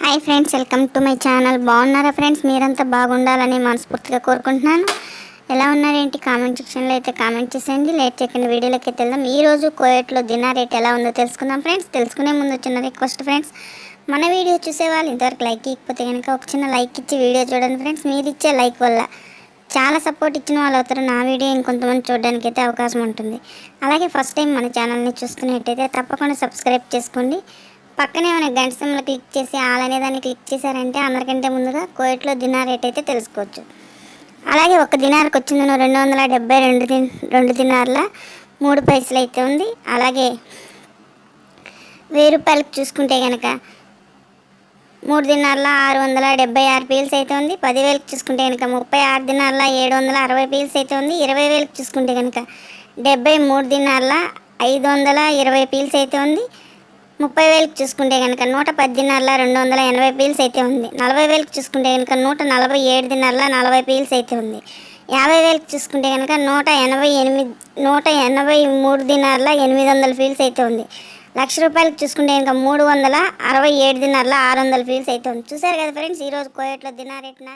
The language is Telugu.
Hi friends welcome to my channel బాగున్నారా ఫ్రెండ్స్ మీరంతా బాగుండాలని మనస్ఫూర్తిగా కోరుకుంటున్నాను. ఎలా ఉన్నారేంటి? కామెంట్ సెక్షన్లో అయితే కామెంట్ చేసేయండి. లేట్ చేయకుండా వీడియోలోకి అయితే వెళ్దాం. ఈ రోజు కోయట్లో దినా రేట్ ఎలా ఉందో తెలుసుకుందాం ఫ్రెండ్స్ తెలుసుకునే ముందు చిన్న రిక్వెస్ట్ ఫ్రెండ్స్ మన వీడియో చూసే వాళ్ళు ఇంతవరకు లైక్ ఇకపోతే కనుక ఒక చిన్న లైక్ ఇచ్చి వీడియో చూడండి ఫ్రెండ్స్ మీరు ఇచ్చే లైక్ వల్ల చాలా సపోర్ట్ ఇచ్చిన వాళ్ళు అవుతారు. నా వీడియో ఇంకొంతమంది చూడడానికి అయితే అవకాశం ఉంటుంది. అలాగే ఫస్ట్ టైం మన ఛానల్ని చూస్తున్నట్టయితే తప్పకుండా సబ్స్క్రైబ్ చేసుకోండి. పక్కనే ఉన్న గంట సింబల్ క్లిక్ చేసి ఆల్ అనే దాన్ని క్లిక్ చేశారంటే అందరికంటే ముందుగా కోయట్లో దినార్ రేట్ అయితే తెలుసుకోవచ్చు. అలాగే ఒక దినార్కి వచ్చింది రెండు వందల డెబ్బై రెండు దిన్ రెండు దినార్ల మూడు పైసలు అయితే ఉంది. అలాగే వెయ్యి రూపాయలకు చూసుకుంటే కనుక మూడు దినార్ల ఆరు వందల డెబ్బై ఆరు పీల్స్ అయితే ఉంది. పదివేలకు చూసుకుంటే కనుక ముప్పై ఆరు దినార్ల ఏడు వందల అరవై పీల్స్ అయితే ఉంది. ఇరవై వేలకు చూసుకుంటే కనుక డెబ్బై మూడు దినార్ల ఐదు వందల ఇరవై పీల్స్ అయితే ఉంది. ముప్పై వేలకు చూసుకుంటే కనుక నూట పది రెండు వందల ఎనభై పీల్స్ అయితే ఉంది. నలభై వేలకు చూసుకుంటే కనుక నూట నలభై ఏడు దినార్ల నలభై పీల్స్ అయితే ఉంది. యాభై వేలకు చూసుకుంటే కనుక నూట ఎనభై ఎనిమిది నూట ఎనభై మూడు దినార్ల ఎనిమిది వందల ఫీల్స్ అయితే ఉంది. లక్ష రూపాయలకు చూసుకుంటే కనుక మూడు వందల అరవై ఏడు దినార్ల ఆరు వందల ఫీల్స్ అయితే ఉంది. చూసారు కదా ఫ్రెండ్స్ ఈరోజు కోయట్లో దినారేట్న